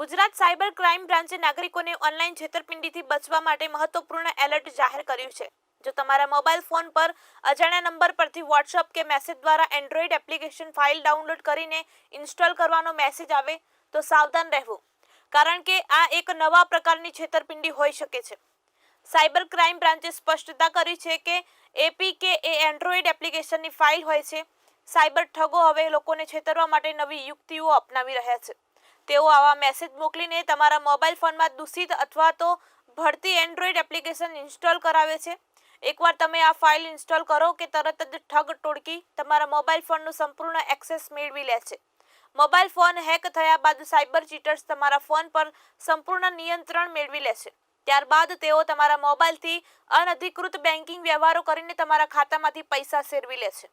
Gujarat cyber crime બ્રાન્ચે નાગરિકોને online છેતરપિંડીથી બચવા માટે મહત્વપૂર્ણ એલર્ટ જાહેર કર્યું છે. જો તમારા મોબાઈલ ફોન પર અજાણ્યા નંબર પરથી વોટ્સઅપ કે મેસેજ દ્વારા એન્ડ્રોઈડ એપ્લિકેશન ફાઇલ ડાઉનલોડ કરીને ઇન્સ્ટોલ કરવાનો મેસેજ આવે, તો સાવધાન રહેવું. કારણ કે આ એક નવા પ્રકારની છેતરપિંડી હોઈ શકે છે. સાયબર ક્રાઇમ બ્રાન્ચે સ્પષ્ટતા કરી છે કે એપીકે એ એન્ડ્રોઈડ એપ્લિકેશનની ફાઇલ હોય છે. સાયબર ઠગો હવે લોકોને છેતરવા માટે નવી યુક્તિઓ અપનાવી રહ્યા છે. તેઓ આવા મેસેજ મોકલીને તમારા મોબાઈલ ફોનમાં દૂષિત અથવા તો ભળતી એન્ડ્રોઈડ એપ્લિકેશન ઇન્સ્ટોલ કરાવે છે. એકવાર તમે આ ફાઇલ ઇન્સ્ટોલ કરો કે તરત જ ઠગ ટોળકી તમારા મોબાઈલ ફોનનું સંપૂર્ણ એક્સેસ મેળવી લે છે. મોબાઈલ ફોન હેક થયા બાદ સાયબર ચીટર્સ તમારા ફોન પર સંપૂર્ણ નિયંત્રણ મેળવી લે છે. ત્યારબાદ તેઓ તમારા મોબાઈલથી અનધિકૃત બેન્કિંગ વ્યવહારો કરીને તમારા ખાતામાંથી પૈસા શેરવી લે છે.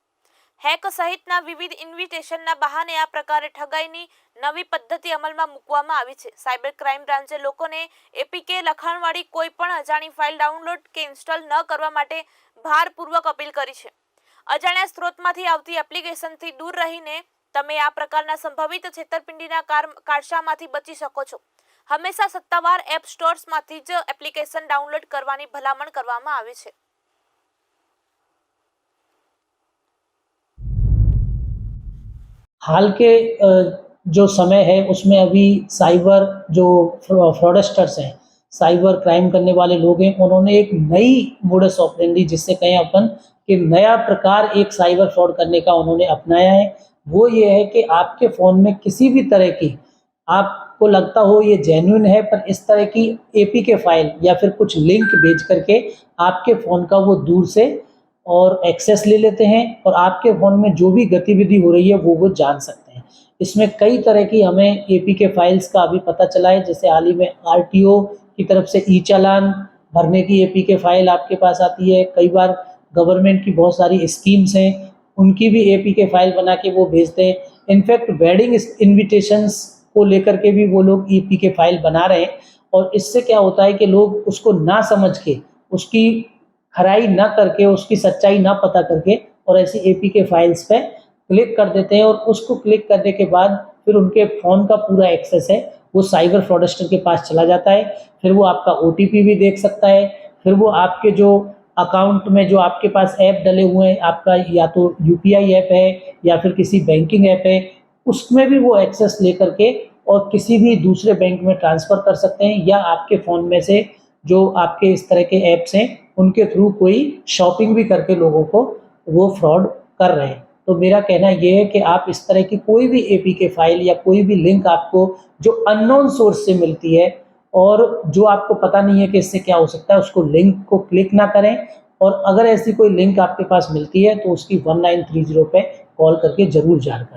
હેક સહિતના વિવિધ ઇન્વિટેશનના બહાને આ પ્રકારે ઠગાઈની નવી પદ્ધતિ અમલમાં મૂકવામાં આવી છે. સાયબર ક્રાઇમ બ્રાન્ચે લોકોને એપીકે લખાણવાળી કોઈ પણ અજાણી ફાઇલ ડાઉનલોડ કે ઇન્સ્ટોલ ન કરવા માટે ભારપૂર્વક અપીલ કરી છે. અજાણ્યા સ્ત્રોતમાંથી આવતી એપ્લિકેશનથી દૂર રહીને તમે આ પ્રકારના સંભવિત છેતરપિંડીના કાર કારસામાંથી બચી શકો છો. હંમેશા સત્તાવાર એપ સ્ટોર્સમાંથી જ એપ્લિકેશન ડાઉનલોડ કરવાની ભલામણ કરવામાં આવે છે. हाल के जो समय है, उसमें अभी साइबर जो फ्रॉडस्टर्स हैं, साइबर क्राइम करने वाले लोग हैं, उन्होंने एक नई मोडस ऑपरेंडी जिससे कहें अपन, कि नया प्रकार एक साइबर फ्रॉड करने का उन्होंने अपनाया है। वो ये है कि आपके फ़ोन में किसी भी तरह की, आपको लगता हो ये जेन्यून है, पर इस तरह की एपी के फ़ाइल या फिर कुछ लिंक भेज करके आपके फ़ोन का वो दूर से और एक्सेस ले लेते हैं और आपके फ़ोन में जो भी गतिविधि हो रही है, वो वो जान सकते हैं। इसमें कई तरह की हमें एपी के फाइल्स का अभी पता चला है, जैसे हाल ही में आरटीओ की तरफ़ से ई चालान भरने की एपी के फ़ाइल आपके पास आती है। कई बार गवर्नमेंट की बहुत सारी स्कीम्स हैं, उनकी भी एपी के फ़ाइल बना के वो भेजते हैं। इनफैक्ट वेडिंग इनविटेशंस को लेकर के भी वो लोग ईपी के फ़ाइल बना रहे हैं। और इससे क्या होता है कि लोग उसको ना समझ के, उसकी खराई ना करके, उसकी सच्चाई ना पता करके और ऐसी एपी के फाइल्स पे क्लिक कर देते हैं और उसको क्लिक करने के बाद फिर उनके फ़ोन का पूरा एक्सेस है। वो साइबर फ्रॉडस्टर के पास चला जाता है। फिर वो आपका ओटीपी भी देख सकता है। फिर वो आपके जो अकाउंट में जो आपके पास ऐप डले हुए हैं, आपका या तो यूपीआई ऐप है या फिर किसी बैंकिंग ऐप है, उसमें भी वो एक्सेस लेकर के और किसी भी दूसरे बैंक में ट्रांसफ़र कर सकते हैं या आपके फ़ोन में से जो आपके इस तरह के ऐप्स हैं, उनके थ्रू कोई शॉपिंग भी करके लोगों को वो फ्रॉड कर रहे हैं। तो मेरा कहना ये है कि आप इस तरह की कोई भी एपी के फ़ाइल या कोई भी लिंक आपको जो अननोन सोर्स से मिलती है और जो आपको पता नहीं है कि इससे क्या हो सकता है, उसको लिंक को क्लिक ना करें और अगर ऐसी कोई लिंक आपके पास मिलती है तो उसकी वन नाइन थ्री ज़ीरो पे कॉल करके ज़रूर जानकारी।